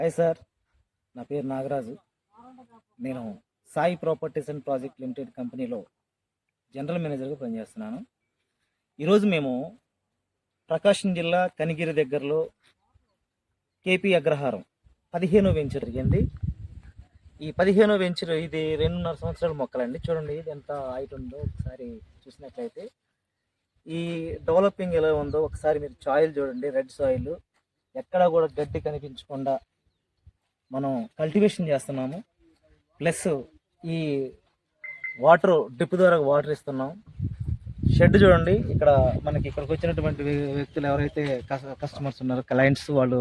Hi sir నా పేరు నాగరాజు. నేను Sai properties and project limited కంపెనీలో జనరల్ మేనేజర్గా పనిచేస్తున్నాను. ఈరోజు మేము ప్రకాశం జిల్లా కనిగిరి దగ్గరలో కేపీ అగ్రహారం పదిహేనో వెంచర్ జరిగింది ఈ పదిహేనో వెంచర్ ఇది రెండున్నర సంవత్సరాల మొక్కలండి. చూడండి ఇది ఎంత హైట్ ఉందో ఒకసారి చూసినట్లయితే. ఈ డెవలపింగ్ ఎలా ఉందో ఒకసారి మీరు సాయిల్ చూడండి రెడ్ సాయిల్. ఎక్కడా కూడా గడ్డి కనిపించకుండా మనం కల్టివేషన్ చేస్తున్నాము. ప్లస్ ఈ వాటర్ డ్రిప్ ద్వారా వాటర్ ఇస్తున్నాం. షెడ్ చూడండి ఇక్కడ మనకి ఇక్కడికి వచ్చినటువంటి వ్యక్తులు ఎవరైతే కస్టమర్స్ ఉన్నారో క్లయింట్స్ వాళ్ళు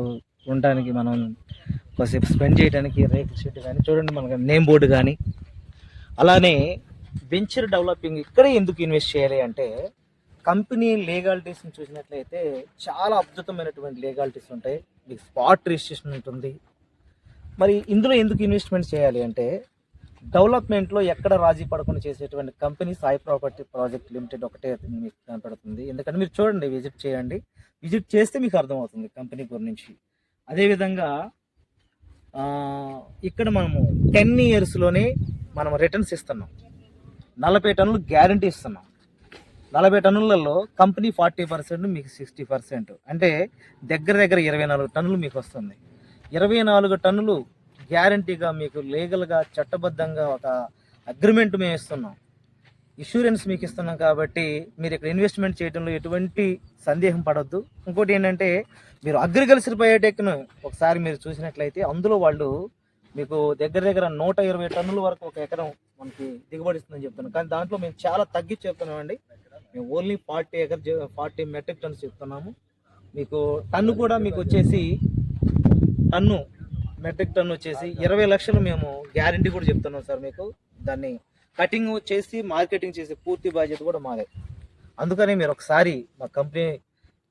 ఉండడానికి మనం కొద్దిసేపు స్పెండ్ చేయడానికి రేకుల షెడ్ కానీ చూడండి మనకి నేమ్ బోర్డు కానీ అలానే వెంచర్ డెవలపింగ్ ఇక్కడే ఎందుకు ఇన్వెస్ట్ చేయాలి అంటే కంపెనీ లీగాలిటీస్ని చూసినట్లయితే చాలా అద్భుతమైనటువంటి లీగాలిటీస్ ఉంటాయి. మీకు స్పాట్ రిజిస్ట్రేషన్ ఉంటుంది. మరి ఇందులో ఎందుకు ఇన్వెస్ట్మెంట్ చేయాలి అంటే డెవలప్మెంట్లో ఎక్కడ రాజీ పడకుండా చేసేటువంటి company Sai property project limited ఒకటే మీకు కనపడుతుంది. ఎందుకంటే మీరు చూడండి విజిట్ చేయండి. విజిట్ చేస్తే మీకు అర్థమవుతుంది కంపెనీ గురించి. అదేవిధంగా ఇక్కడ మనము టెన్ ఇయర్స్లోనే మనం రిటర్న్స్ ఇస్తున్నాం. నలభై టన్నులు గ్యారంటీ ఇస్తున్నాం. నలభై టన్నులలో కంపెనీ ఫార్టీ పర్సెంట్ మీకు సిక్స్టీ పర్సెంట్ అంటే దగ్గర దగ్గర ఇరవై నాలుగు టన్నులు మీకు వస్తుంది. ఇరవై నాలుగు టన్నులు గ్యారంటీగా మీకు లీగల్గా చట్టబద్ధంగా ఒక అగ్రిమెంట్ మేము ఇస్తున్నాం. ఇన్సూరెన్స్ మీకు ఇస్తున్నాం కాబట్టి మీరు ఇక్కడ ఇన్వెస్ట్మెంట్ చేయడంలో ఎటువంటి సందేహం పడవద్దు ఇంకోటి ఏంటంటే మీరు అగ్రికల్చర్ బయోటెక్ను ఒకసారి మీరు చూసినట్లయితే అందులో వాళ్ళు మీకు దగ్గర దగ్గర నూట ఇరవై టన్నుల వరకు ఒక ఎకరం మనకి దిగుబడి ఇస్తుందని చెప్తున్నాం కానీ దాంట్లో మేము చాలా తగ్గించి చెప్తున్నామండి. మేము only forty acre forty metric tons చెప్తున్నాము. మీకు టన్ను కూడా మీకు వచ్చేసి టన్ను మెట్రిక్ టన్ను వచ్చేసి ఇరవై లక్షలు మేము గ్యారంటీ కూడా చెప్తున్నాం సార్ మీకు దాన్ని. కటింగ్ చేసి మార్కెటింగ్ చేసే పూర్తి బాధ్యత కూడా మాదే. అందుకని మీరు ఒకసారి మా కంపెనీ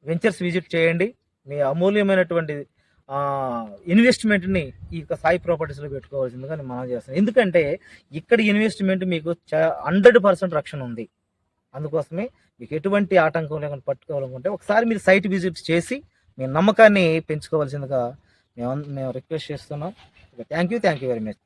వెంచర్స్ విజిట్ చేయండి. మీ అమూల్యమైనటువంటి ఇన్వెస్ట్మెంట్ని ఈ యొక్క సాయి ప్రాపర్టీస్లో పెట్టుకోవాల్సిందిగా నేను మనం చేస్తాను ఎందుకంటే ఇక్కడ ఇన్వెస్ట్మెంట్ మీకు హండ్రెడ్ పర్సెంట్ రక్షణ ఉంది. అందుకోసమే మీకు ఎటువంటి ఆటంకం లేకుండా పట్టుకోవాలనుకుంటే ఒకసారి మీరు సైట్ విజిట్ చేసి మీ నమ్మకాన్ని పెంచుకోవాల్సిందిగా మేము మేము రిక్వెస్ట్ చేస్తున్నాం. Thank you thank you very much